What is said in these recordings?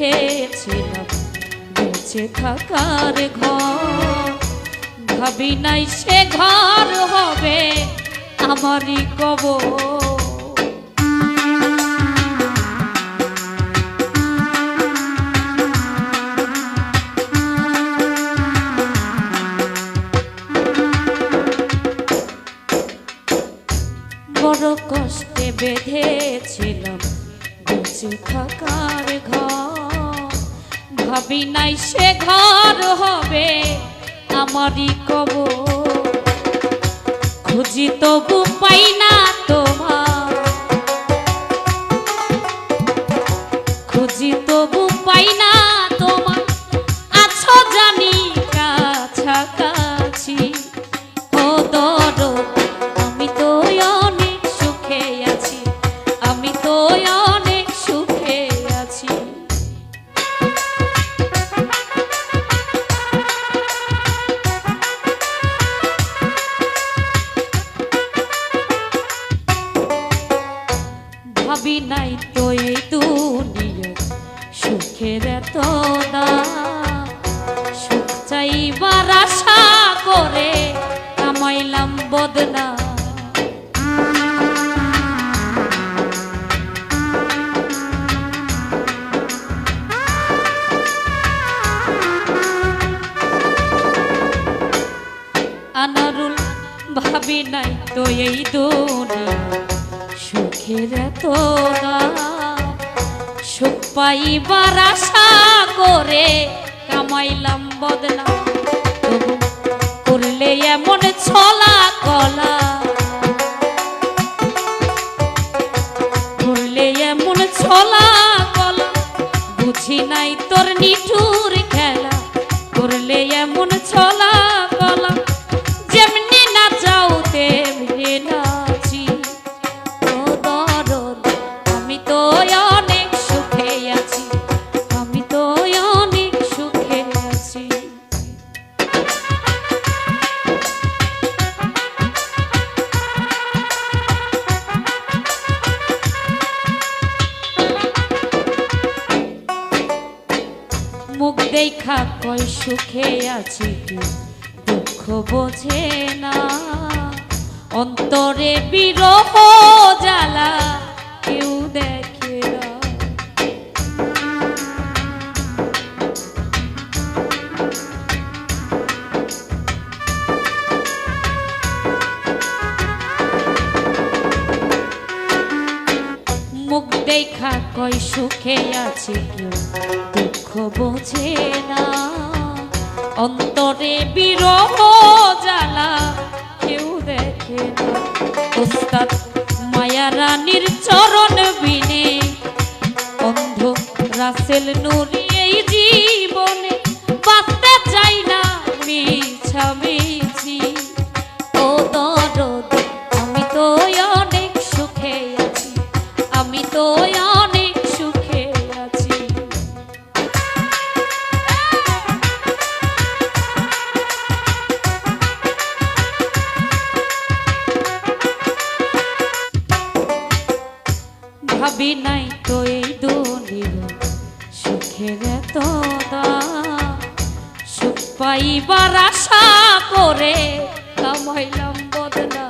বেঁধেছিলাম বেঁচে থাকার ঘর। ভাবি নাই সে ঘর হবে আমারই কবর। বড় কষ্টে বেঁধেছিলাম বেঁচে থাকার ঘর। ভাবি নাই সে ঘর হবে আমারই কব খুঁজি তবু পাই না তোমার ভাবি নাই তো এই দুনিয়া সুখের এত দাম সুখ চাইবার আশা করে কামাইলাম বদনা। আনারুল ভাবি নাই তো এই দুনিয়া সুখের দাম সুখ পাইবার আশা করে কামাইলাম বদলা। করলে এমন ছলা কলা। করলে এমন ছলা কলা। বুঝি নাই তোর নিঠুর মুখ দেখা কয় সুখে আছে কি? দুঃখ বোঝে না। অন্তরে বিরহ দেখা কই সুখে আছে কেউ? দুঃখ বোঝে না। অন্তরে বিরহ জ্বালা কেউ দেখে না। ওস্তাদ মায়া রানীর চরণ বিনে, অন্ধ রাসেল নুরি এই জীবনে, বাঁচতে চাই না মিছামিছি। ও দরদ, আমি তো ভাবি নাই তো এই দুনিয়া সুখের এত সুখ পাইবার আশা করে কামাইলাম বদলা।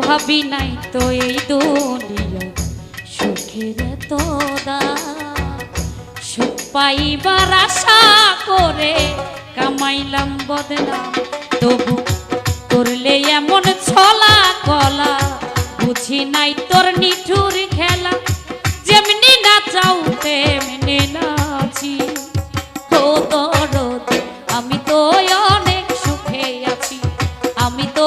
ভাবি নাই তো এই এত দাম সুখ পাইবার আশা করে বানাইলাম বদনাম। তবু করলে এমন ছলা কলা, বুঝি নাই তোর নিঠুর খেলা। যেমনি না চাও তেমনি নাচি। ও দরদ আমি তো অনেক সুখে আছি। আমি তো